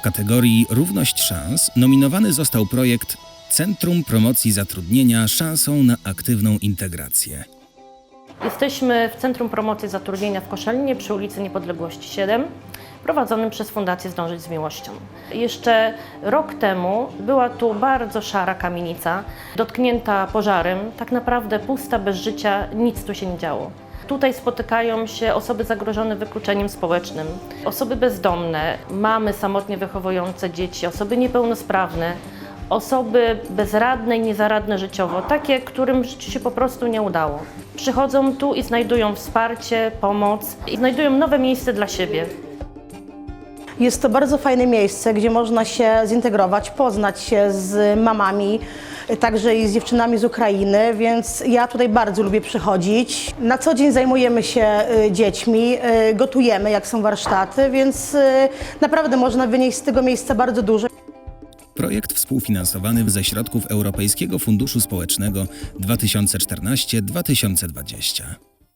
W kategorii Równość Szans nominowany został projekt Centrum Promocji Zatrudnienia szansą na aktywną integrację. Jesteśmy w Centrum Promocji Zatrudnienia w Koszalinie przy ulicy Niepodległości 7, prowadzonym przez Fundację Zdążyć z Miłością. Jeszcze rok temu była tu bardzo szara kamienica, dotknięta pożarem, tak naprawdę pusta, bez życia, nic tu się nie działo. Tutaj spotykają się osoby zagrożone wykluczeniem społecznym, osoby bezdomne, mamy samotnie wychowujące dzieci, osoby niepełnosprawne, osoby bezradne i niezaradne życiowo, takie, którym w życiu się po prostu nie udało. Przychodzą tu i znajdują wsparcie, pomoc i znajdują nowe miejsce dla siebie. Jest to bardzo fajne miejsce, gdzie można się zintegrować, poznać się z mamami, także i z dziewczynami z Ukrainy, więc ja tutaj bardzo lubię przychodzić. Na co dzień zajmujemy się y, dziećmi, y, gotujemy, jak są warsztaty, więc y, naprawdę można wynieść z tego miejsca bardzo dużo. Projekt współfinansowany ze środków Europejskiego Funduszu Społecznego 2014-2020.